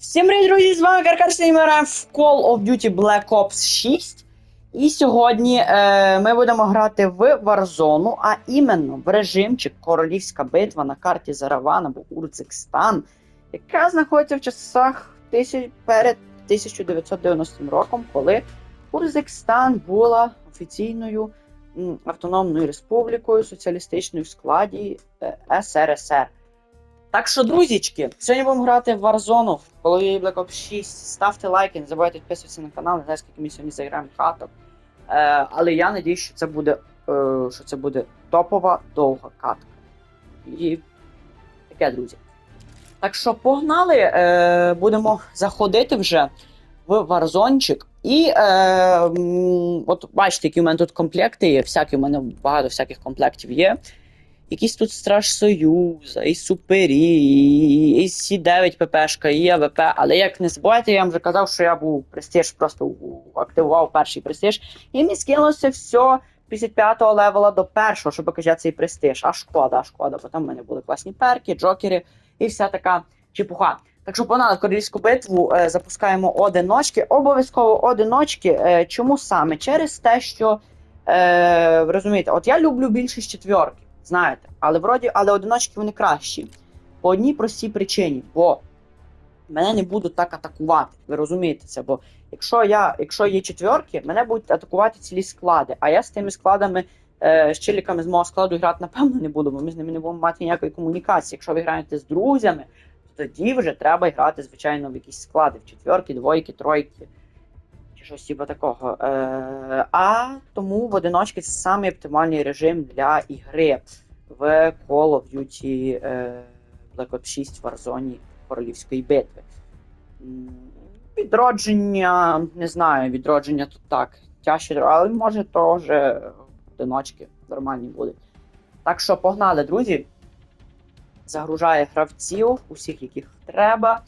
Всім привіт, друзі! З вами Каркаш і ми в Call of Duty Black Ops 6. І сьогодні е, ми будемо грати в Warzone, а іменно в режимчик Королівська битва на карті Зараван або Урцикстан, яка знаходиться в часах тисяч... перед 1990 роком, коли Урзикстан була офіційною автономною республікою соціалістичною в складі е, СРСР. Так що, друзічки, сьогодні будемо грати в Warzone, в Call Black Ops 6. Ставте лайки, не забувайте підписуватися на канал, не знаю, скільки ми сьогодні заграємо хаток. Е, але я надіюсь, що це буде, е, що це буде топова довга катка. І таке, друзі. Так що погнали, е, будемо заходити вже в Warzone. І е, от бачите, які у мене тут комплекти є. Всякі, у мене багато всяких комплектів є. Якісь тут Страж Союза, і Супері, і Сі9 ППшка, і АВП. Але як не забувайте, я вам вже казав, що я був престиж, просто активував перший престиж. І мені скинулося все 55-го левела до першого, щоб качати цей престиж. А шкода, а шкода, бо там в мене були класні перки, джокери і вся така чепуха. Так що погнали в королівську битву, е, запускаємо одиночки. Обов'язково одиночки. Е, чому саме? Через те, що е, розумієте, от я люблю більшість четвірки, знаєте, але вроді, але одиночки вони кращі. По одній простій причині, бо мене не будуть так атакувати. Ви розумієте це? Бо якщо я, якщо є четвірки, мене будуть атакувати цілі склади. А я з тими складами, е, з чиліками з мого складу грати, напевно, не буду, бо ми з ними не будемо мати ніякої комунікації. Якщо ви граєте з друзями, то тоді вже треба грати, звичайно, в якісь склади, в четвірки, двойки, тройки. Чи щось типу такого. Е, а тому в одиночки це самий оптимальний режим для ігри в Call of Duty е, Black Ops 6 в Warzone Королівської битви. Відродження, не знаю, відродження тут так. Тяжче, але може теж одиночки нормальні будуть. Так що погнали, друзі. Загружає гравців, усіх, яких треба.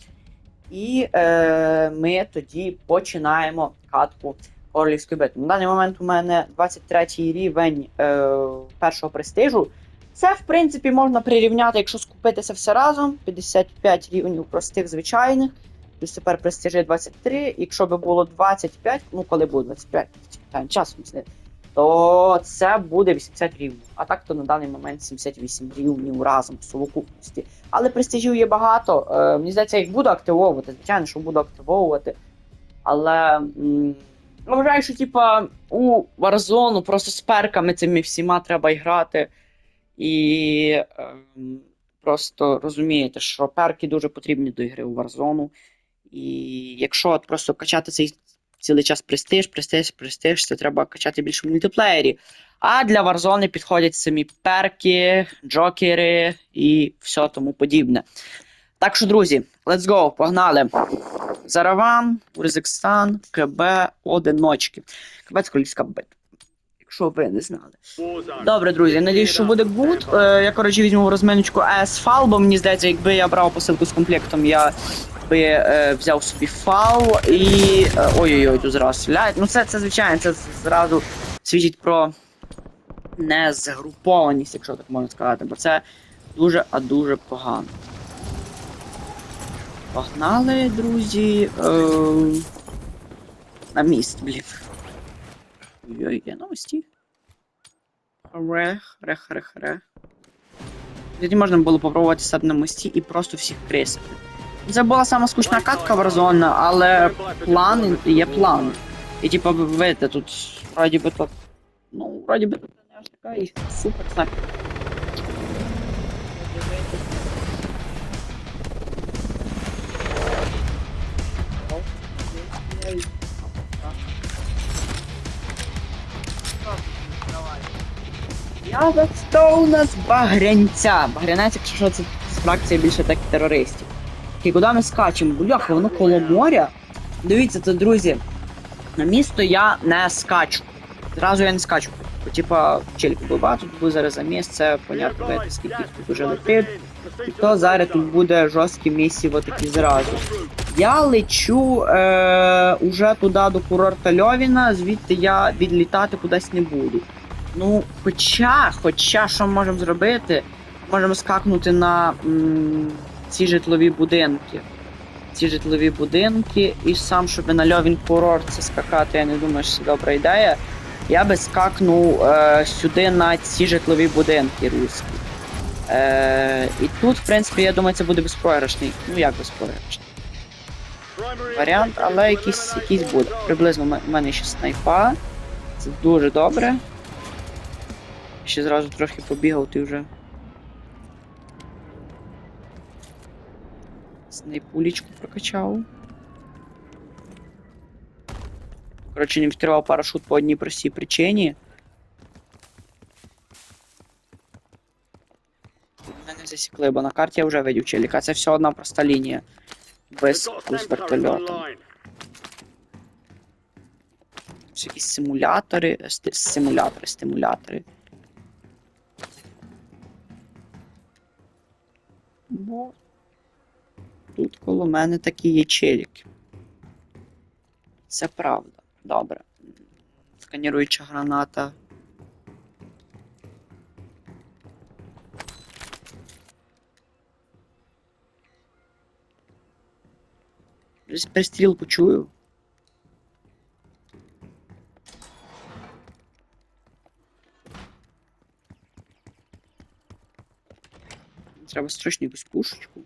І е, ми тоді починаємо катку Орлівської битви. На даний момент у мене 23 рівень е, першого престижу. Це, в принципі, можна прирівняти, якщо скупитися все разом. 55 рівнів простих звичайних. Плюс тепер престижі 23. Якщо би було 25, ну коли буде 25, питання часу мислити, то це буде 80 рівнів. А так то на даний момент 78 рівнів разом в совокупності. Але престижів є багато. Е, мені здається, їх буду активовувати. Звичайно, що буду активовувати. Але м, вважаю, що типа у Warzone просто з перками цими всіма треба грати. І ем, просто розумієте, що перки дуже потрібні до ігри у Warzone. І якщо от просто качати цей цілий час престиж, престиж, престиж, то треба качати більше в мультиплеєрі. А для Warzone підходять самі перки, джокери і все тому подібне. Так що, друзі, let's go, погнали. Зараван, Урзикстан, КБ, одиночки. КБ це королівська битва. Якщо ви не знали. Добре, друзі, надіюсь, що буде гуд. Е, я, коротше, візьму розминочку АС-фал, бо мені здається, якби я брав посилку з комплектом, я би е, взяв собі фал і. е, Ой-ой-ой, тут зразу стріляють. Ну, це, це звичайно, це зразу свідчить про незгрупованість, якщо так можна сказати, бо це дуже, а дуже погано. Погнали, друзі. Е, на міст, блін. Ой-ой, є новості. Рех, рех, рех, рех. Тоді можна було попробувати себе на мості і просто всіх крисити. Це була сама скучна катка Warzone, але план є план. І ви видите, тут вроді би то. Ну, вроді би тут не аж така і супер так. Я за Стоуна з Багрянця. Багрянець, якщо що, це фракція більше так терористів. І куди ми скачемо? Бляха, воно коло моря. Дивіться, це, друзі. На місто я не скачу. Зразу я не скачу. Типа, челіки було тут буде зараз за місце, понятно, видно, скільки тут уже летить. І то зараз тут буде жорсткі місії отакі зразу. Я лечу е, уже туди до курорта Льовіна, звідти я відлітати кудись не буду. Ну, хоча, хоча, що ми можемо зробити? Можемо скакнути на м, ці житлові будинки. ці житлові будинки, і сам, щоб на льовін курорт це скакати, я не думаю, що це добра ідея. Я би скакнув е, сюди на ці житлові будинки руські. Е, і тут, в принципі, я думаю, це буде безпрограшний. Ну як безпрограшний? Варіант, але якийсь, якийсь буде. Приблизно в мене ще снайпа. Це дуже добре. Ще зразу трохи побігав, ти вже. Снайпулічку прокачав. Коротше, не відкривав парашут по одній простій причині. Мене засікли, бо на карті я вже видів челіка. Це все одна проста лінія. Без з вертольотом. Всі якісь симулятори, симулятори, стимулятори. Бо тут коло мене такі є челіки. Це правда. Добре. Сканіруюча граната. Десь Пристрілку чую. Треба строчно якусь пушечку.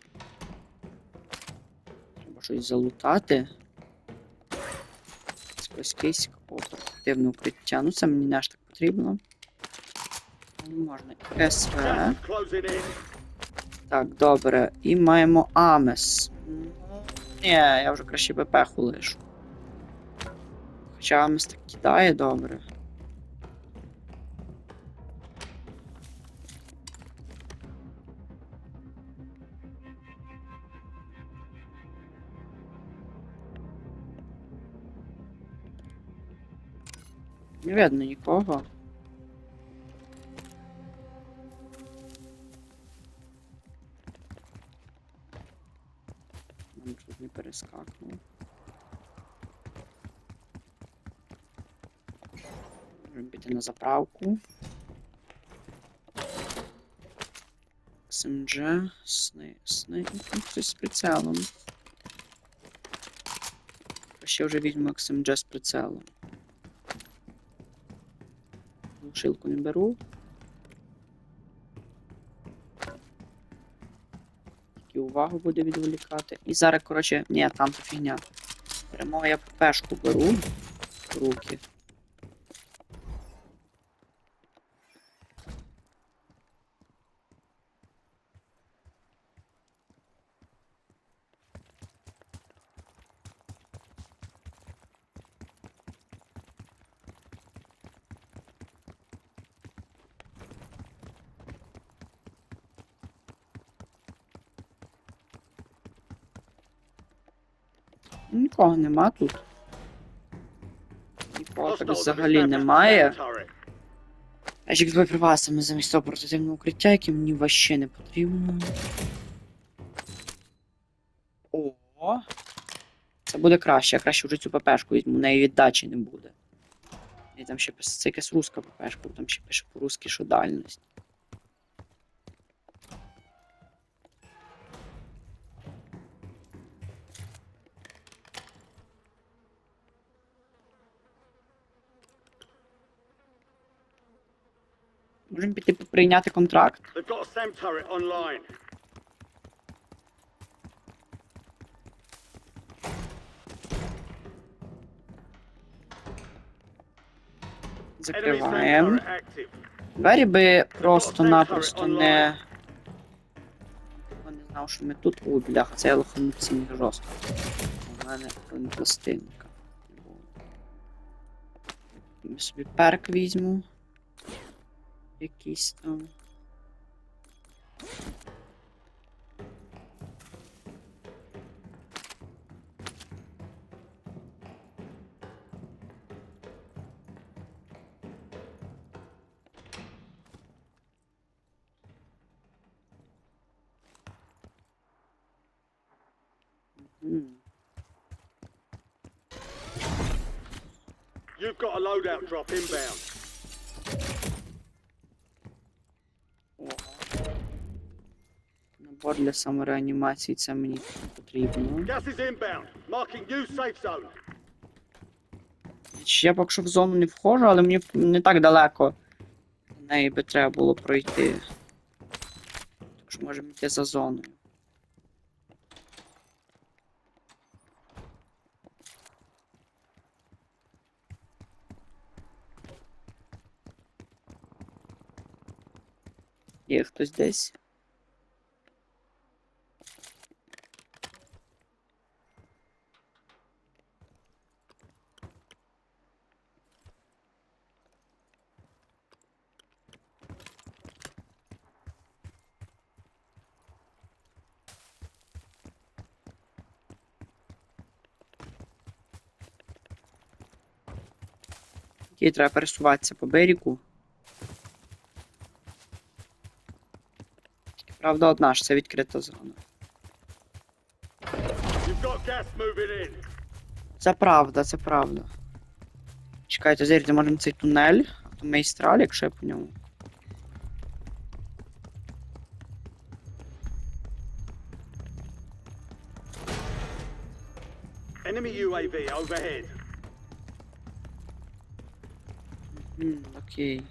Щось залутати. Споськийськ, о, портативне укриття. Ну це мені не аж так потрібно. Не можна. СВ. Так, добре. І маємо Амес. Ні, я вже краще БП лишу. Хоча Амес так кидає добре. Не видно нікого. Нам тут не перескакнув. Можемо піти на заправку. СМЖ, сни, сни, ну, хтось з прицелом. Ще вже візьму XMG з прицелом. Глушилку не беру. Тільки увагу буде відволікати. І зараз, коротше, ні, там фігня. Прямо я ППшку беру руки. Нікого нема тут. Нікого так взагалі немає. Ящик з боєприпасами замість того портативного укриття, яке мені ваще не потрібно. О! Це буде краще, я краще вже цю ППшку візьму, у неї віддачі не буде. І там ще це якась руська ППшка, там ще пише по-русски, що дальність. Можемо піти прийняти контракт. They've got a SAM turret online. Enemy SAM Закриваємо. turret active. Двері би просто-напросто не. Я не знав, що ми тут. Ой, бляха, це я лохануться жорстко. У мене пластинка. Я собі перк візьму. Якийсь там. М. You've got a loadout drop inbound. Набор для самореанімації, це мені потрібно. Я поки що в зону не входжу, але мені не так далеко. До неї би треба було пройти. Тож можемо йти за зоною. Є хтось десь. Окей, треба пересуватися по берегу. Правда, одна ж це відкрита зона. Це правда, це правда. Чекайте, зірте, можемо цей тунель, автомейстраль, якщо я по ньому. Enemy UAV overhead. М, окей.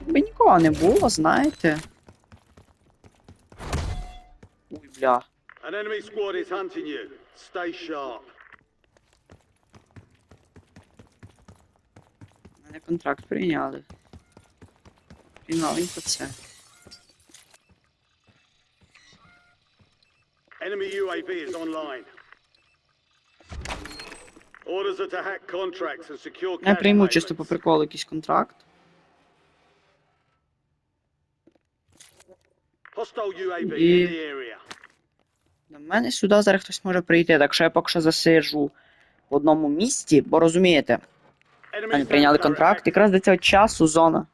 Якби нікого не було, знаєте. Ой, бля. An enemy squad is hunting you. Stay sharp. Мене контракт прийняли. Приймаленько це. Enemy UAV is online. Orders are to hack contracts and secure Я прийму чисто по приколу якийсь контракт. Hostile UAV І- in the area. До мене сюди зараз хтось може прийти, так що я поки що засиджу в одному місці, бо розумієте, вони прийняли контракт, якраз до цього часу зона.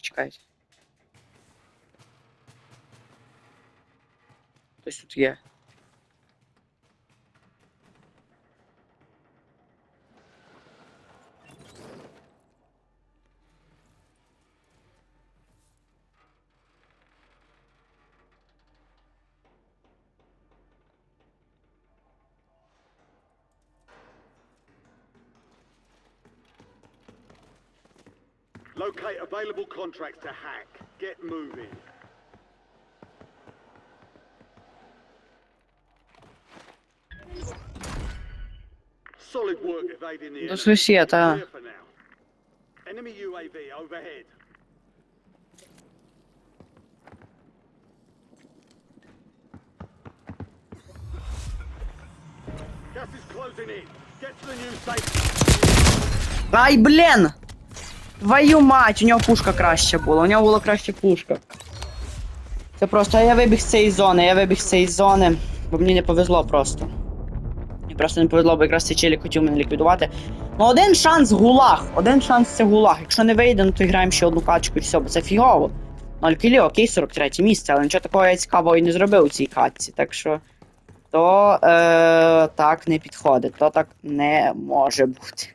Чекайте. Хтось тут є. Locate available contracts to hack. Get moving. Solid work evading the До enemy. сусіда. Clear for now. Enemy UAV overhead. Gas is closing in. Get to the new safe. Ай, блін! Твою мать, у нього пушка краще була, у нього була краще пушка. Це просто я вибіг з цієї зони, я вибіг з цієї зони, бо мені не повезло просто. Мені просто не повезло, бо якраз цей челік хотів мене ліквідувати. Ну один шанс гулаг, один шанс це гулаг. Якщо не вийде, ну то граємо ще одну качку і все, бо це фігово. 0 кілів, окей, 43 місце, але нічого такого я цікавого і не зробив у цій катці, так що. То е, так не підходить, то так не може бути.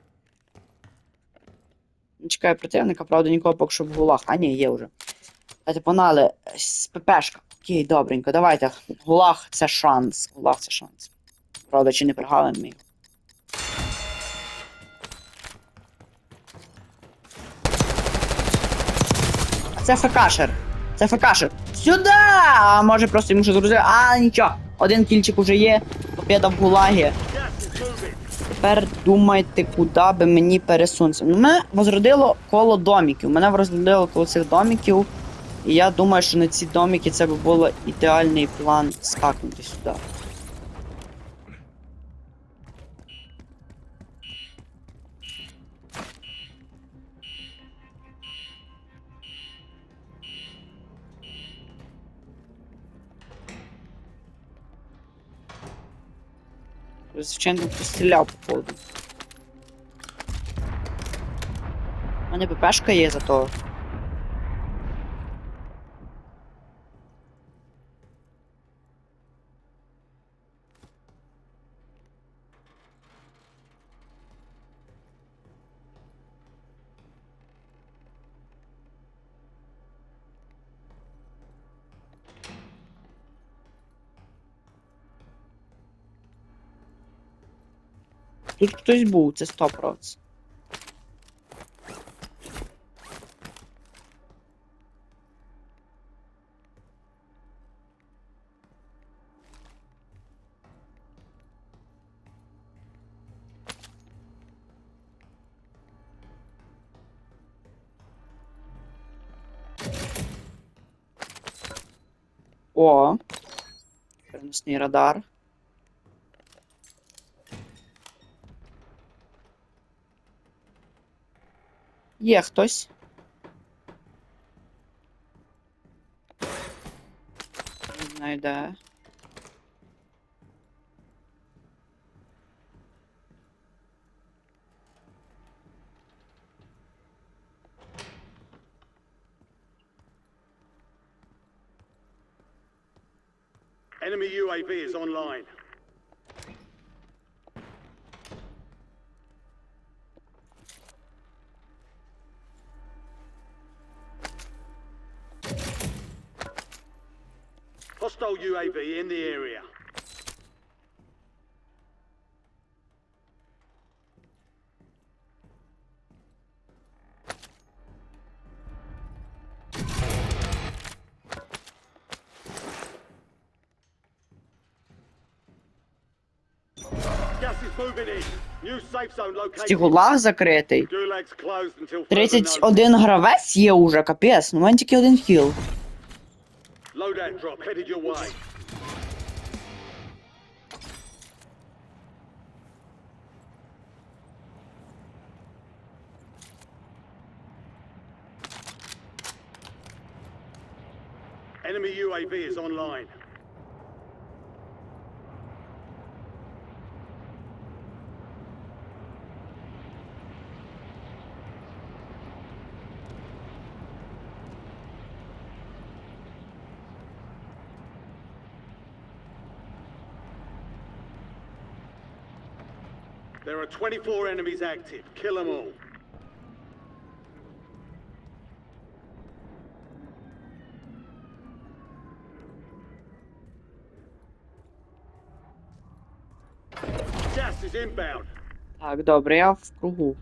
Ну, Чекаю противника, правда, нікого поки що в гулах. А ні, є вже. Давайте погнали. З ППшка. Окей, добренько, давайте. Гулаг це шанс. Гулаг це шанс. Правда, чи не пригали ми. А це ФКшер. Це ФКшер. Сюди! А може просто йому ще зрозуміти. А, нічого. Один кільчик уже є. Побіда в гулагі. Тепер думайте, куди би мені пересунутися. Ну, мене возродило коло доміків. Мене возродило коло цих доміків. І я думаю, що на ці доміки це би було ідеальний план скакнути сюди. Звичайно, постріляв, походу. У мене ППшка є зато. Тут хтось був, це 100%. О, переносний радар. Є хтось. Не знаю, де. Enemy UAV is online. UAV in the area. Gas is moving in. New safe zone located. Стігулах закритий. Gulag's closed until further notice. 31 гравець є уже, капець. Ну, в мене тільки один хіл. Loadout drop headed your way. Enemy UAV is online. There are 24 enemies active. Kill them all. Gas is inbound. Так, добре, я в кругу.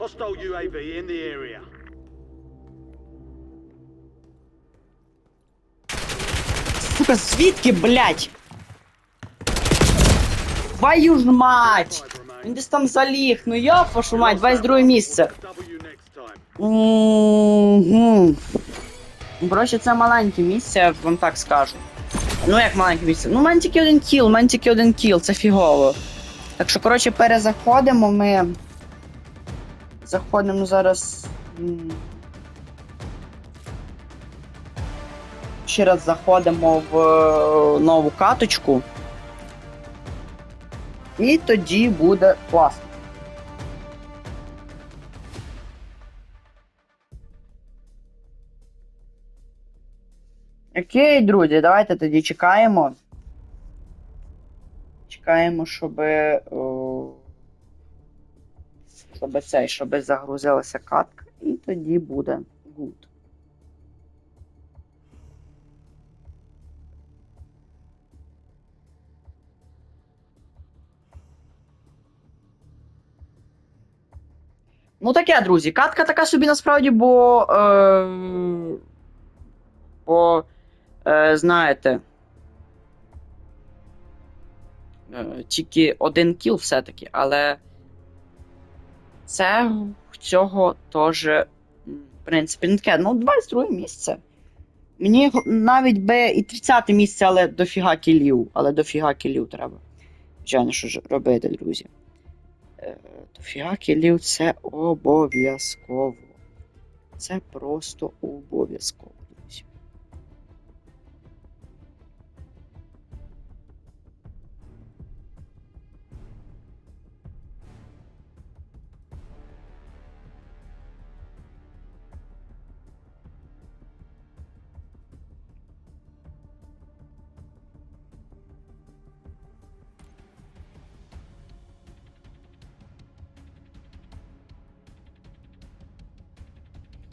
Hostile UAV in the area. Сука, звідки, блядь? Твою ж мать! Він десь там заліг, ну я вашу мать, 22 місце. Угу. Коротше, це маленьке місце, вам так скажу. Ну як маленьке місце? Ну, мене тільки один кіл, у мене тільки один кіл, це фігово. Так що, коротше, перезаходимо ми. Заходимо зараз. Ще раз заходимо в е, нову каточку. І тоді буде класно. Окей, друзі, давайте тоді чекаємо. Чекаємо, щоб. О, щоб цей, щоб загрузилася катка, і тоді буде гуд. Ну таке, друзі, катка така собі насправді, бо. Е, бо. Е, знаєте. Е, тільки один кіл все-таки, але це в цього теж, в принципі, не таке. Ну, 22 місце. Мені навіть би і 30 місце, але дофіга кілів. Але дофіга кілів треба. Звичайно, що ж робити, друзі. Е, дофіга кілів це обов'язково. Це просто обов'язково,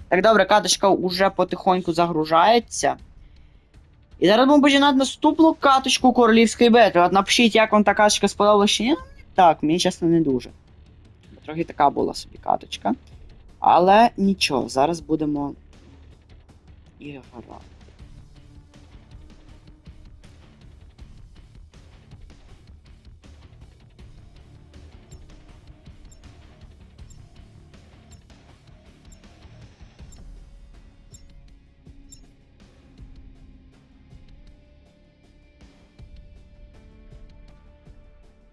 Так, добре, каточка вже потихоньку загружається. І зараз будемо починати наступну каточку королівської битви. От напишіть, як вам та каточка сподобалася чи ні. Так, мені чесно не дуже. Трохи така була собі каточка. Але нічого, зараз будемо і грати.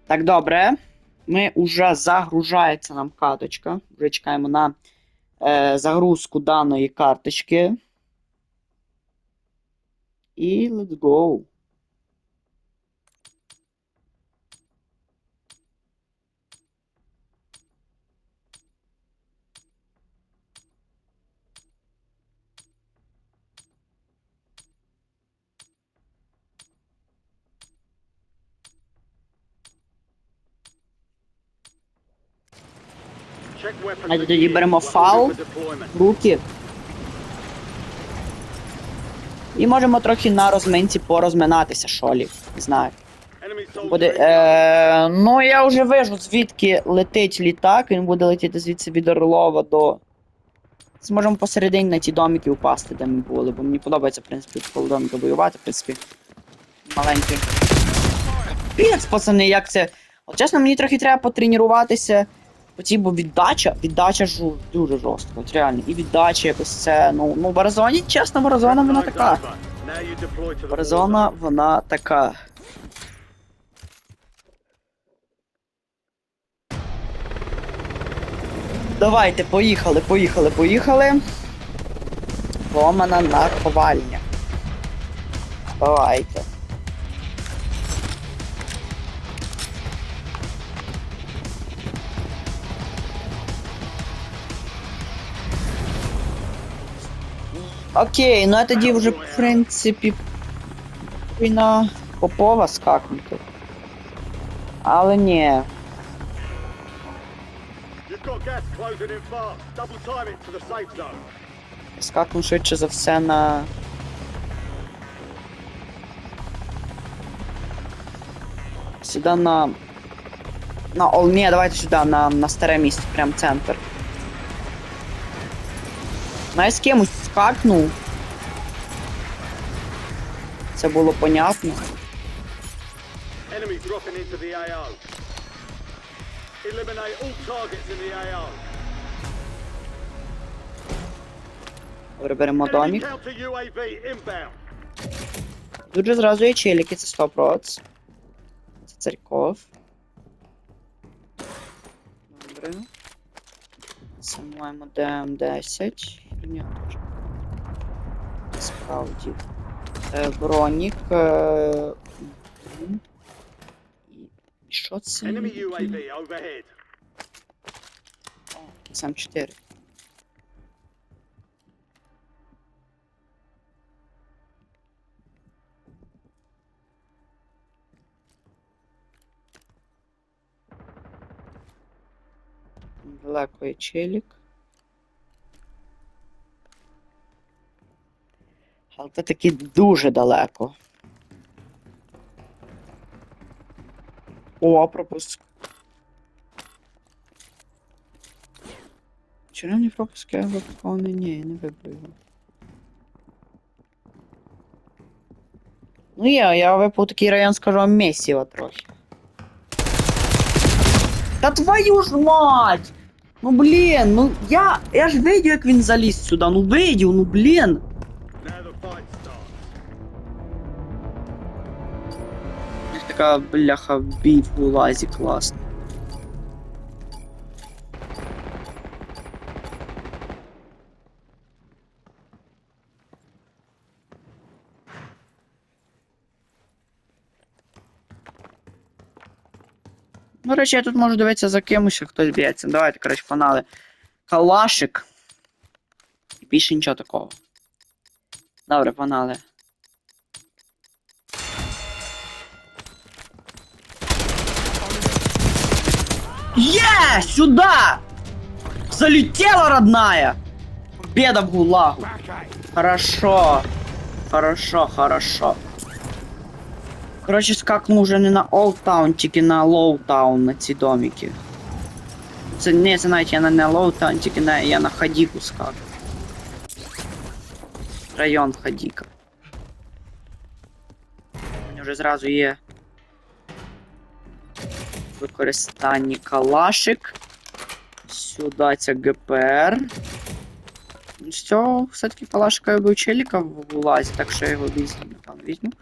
Так, добре. Ми вже загружається нам карточка. Вже чекаємо на е, загрузку даної карточки. І let's go. А тоді беремо фал. Руки. І можемо трохи на розминці порозминатися, шолі. Не знаю. Буде. Е, ну, я вже вижу, звідки летить літак. Він буде летіти звідси від Орлова до. Зможемо посередині на ті домики упасти, де ми були, бо мені подобається, в принципі, коло домика воювати, в принципі. Маленький. Капець, пацани, як це. От чесно, мені трохи треба потренуватися. По бо віддача, віддача ж дуже жорстка, от реально. І віддача якось це. Ну, ну Баразоні, чесно, Баразона вона така. Баразона, вона така. Давайте, поїхали, поїхали, поїхали. Ломана наковальня. Давайте. Окей, ну а тоді вже, в принципі, на Попова скакнути. Але ні. Скакну швидше за все на. Сюди на. На Ол. Ні, давайте сюди, на, на старе місце, прям центр. Я з кимось скакнув. Це було понятно. Enemy dropping into the AO. Eliminate all targets in the AO. Добре, беремо Enemy домік. counter Тут же зразу є челіки, це 100%. Це церков. Добре. Це маємо ДМ10. Херня теж. Справді. Е, бронік. Е... мгм. І що це? Enemy UAV overhead. Сам 4. Далеко є челік. Але це таки дуже далеко. О, пропуск. Червоні пропуски я ні, не вибрав. Ну я, я випав такий район, скажу вам, месіва трохи. Та твою ж мать! Ну блін, ну я. Я ж видів, як він заліз сюди. Ну видів, ну блін. Така бляха бій в гулазі класна. До речі, я тут можу дивитися за кимось, як хтось б'ється. Давайте, коротше, панали. Калашик. І більше нічого такого. Добре, панали. Е, сюда! Залетела, родная! Победа в ГУЛАГу. Back eight. Хорошо. Хорошо, хорошо. Короче, скакну уже не на Old Town, тільки на Low Town, на ці домики. Це не, це навіть я на не Low Town, тільки на, я на Хадіку скакну. Район Хадіка. У мене вже зразу є використання калашик. Сюди ця ГПР. Ну, З цього, все-таки калашика я бив челіка в лазі, так що я його візьму, напевно, візьму.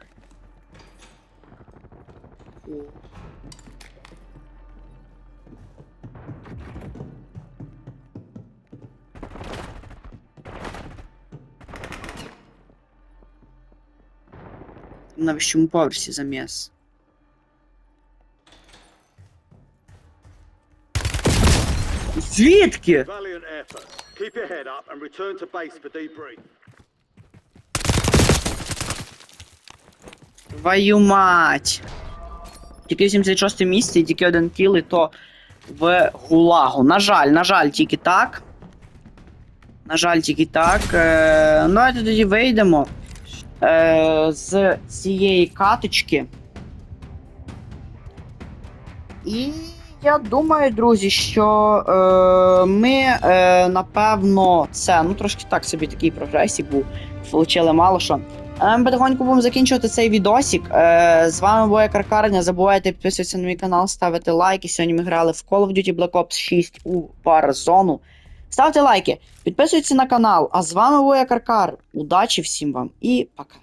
На вищому поверсі заміс. Звідки? Valiant effort. Keep your head up and return to base for debrief. Твою мать. Тільки 86 місце і тільки один кіл, і то в гулагу. На жаль, на жаль, тільки так. На жаль, тільки так. Е, ну, давайте тоді вийдемо е, з цієї каточки. І я думаю, друзі, що е, ми, е, напевно, це, ну трошки так собі такий прогресів був. Получили мало що. А Ми потихоньку будемо закінчувати цей відосик. Е, з вами була Каркарня. Забувайте підписуватися на мій канал, ставити лайки. Сьогодні ми грали в Call of Duty Black Ops 6 у Warzone. Ставте лайки, підписуйтесь на канал. А з вами була Каркар. Удачі всім вам і пока.